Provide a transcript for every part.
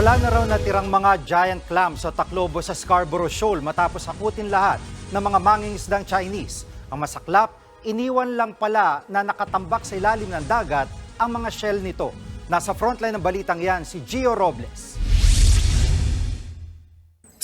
Wala na raw natirang mga giant clams sa Taclobo sa Scarborough Shoal matapos hakutin lahat ng mga mangingisdang Chinese. Ang masaklap, iniwan lang pala na nakatambak sa ilalim ng dagat ang mga shell nito. Nasa frontline ng balitang yan si Gio Robles.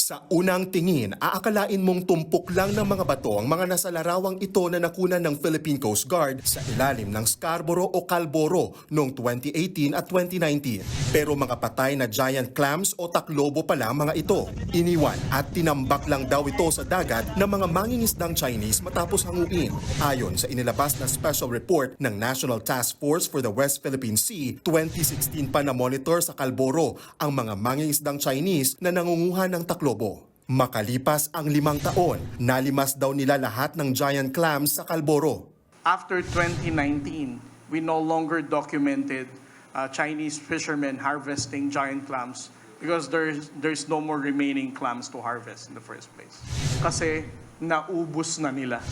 Sa unang tingin, aakalain mong tumpok lang ng mga bato ang mga nasa larawang ito na nakunan ng Philippine Coast Guard sa ilalim ng Scarborough o Calboro noong 2018 at 2019. Pero mga patay na giant clams o taklobo pala mga ito. Iniwan at tinambak lang daw ito sa dagat ng mga mangingisdang Chinese matapos hanguin. Ayon sa inilabas na special report ng National Task Force for the West Philippine Sea, 2016 pa na monitor sa Calboro ang mga mangingisdang Chinese na nangunguha ng taklobo. Makalipas ang limang taon, nalimas daw nila lahat ng giant clams sa Calboro. after 2019, we no longer documented uh, Chinese fishermen harvesting giant clams because there's, there's no more remaining clams to harvest in the first place. Kasi naubos na nila.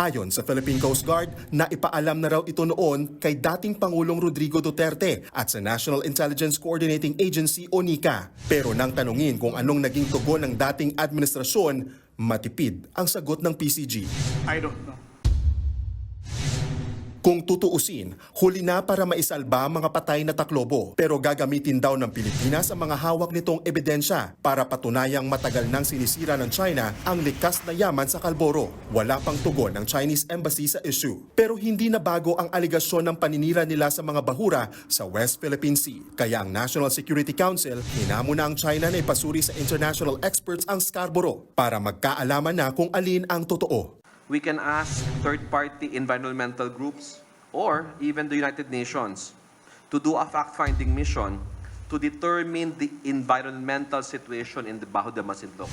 Ayon sa Philippine Coast Guard, naipaalam na raw ito noon kay dating Pangulong Rodrigo Duterte at sa National Intelligence Coordinating Agency o NICA. Pero nang tanungin kung anong naging tugon ng dating administrasyon, matipid ang sagot ng PCG. I don't know. Kung tutuusin, huli na para maisalba mga patay na taklobo. Pero gagamitin daw ng Pilipinas ang mga hawak nitong ebidensya para patunayang matagal nang sinisira ng China ang likas na yaman sa Kalboro. Wala pang tugon ng Chinese Embassy sa issue. Pero hindi na bago ang aligasyon ng paninira nila sa mga bahura sa West Philippine Sea. Kaya ang National Security Council, hinamo na ang China na ipasuri sa international experts ang Scarborough para magkaalaman na kung alin ang totoo. We can ask third-party environmental groups or even the United Nations to do a fact-finding mission to determine the environmental situation in the Bajo de Masinloc.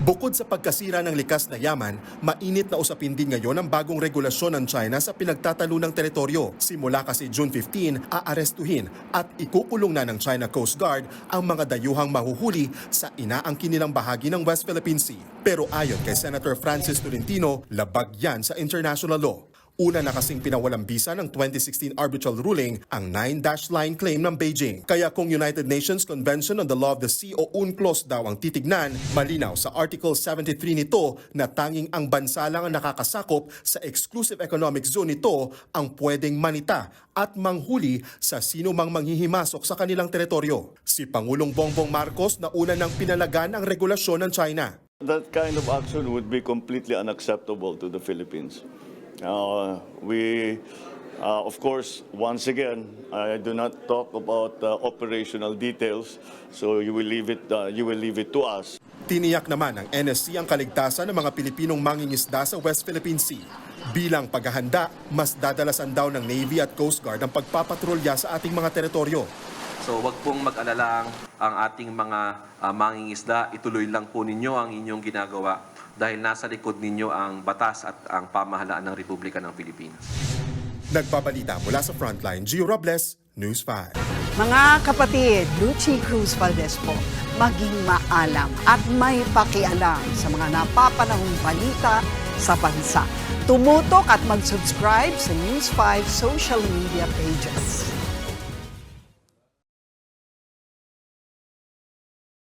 Bukod sa pagkasira ng likas na yaman, mainit na usapin din ngayon ang bagong regulasyon ng China sa pinagtatalunang teritoryo. Simula kasi June 15, aarestuhin at ikukulong na ng China Coast Guard ang mga dayuhang mahuhuli sa inaangkin nilang bahagi ng West Philippine Sea. Pero ayon kay Senator Francis Tolentino, labag yan sa international law. Una na kasing pinawalang bisa ng 2016 arbitral ruling ang 9-dash line claim ng Beijing. Kaya kung United Nations Convention on the Law of the Sea o UNCLOS daw ang titignan, malinaw sa Article 73 nito na tanging ang bansa lang ang nakakasakop sa exclusive economic zone nito ang pwedeng manita at manghuli sa sino mang manghihimasok sa kanilang teritoryo. Si Pangulong Bongbong Marcos na una nang pinalagan ang regulasyon ng China. That kind of action would be completely unacceptable to the Philippines. Uh, we, uh, of course, once again, I do not talk about uh, operational details, so you will leave it. Uh, you will leave it to us. Tiniyak naman ng NSC ang kaligtasan ng mga Pilipinong mangingisda sa West Philippine Sea. Bilang paghahanda, mas dadalasan daw ng Navy at Coast Guard ang pagpapatrolya sa ating mga teritoryo. So wag pong mag-alala ang ating mga ah, mangingisda. Ituloy lang po ninyo ang inyong ginagawa dahil nasa likod ninyo ang batas at ang pamahalaan ng Republika ng Pilipinas. Nagbabalita mula sa Frontline, Gio Robles, News 5. Mga kapatid, Lucy Cruz Valdez po, maging maalam at may pakialam sa mga napapanahong balita sa bansa. Tumutok at mag-subscribe sa News 5 social media pages.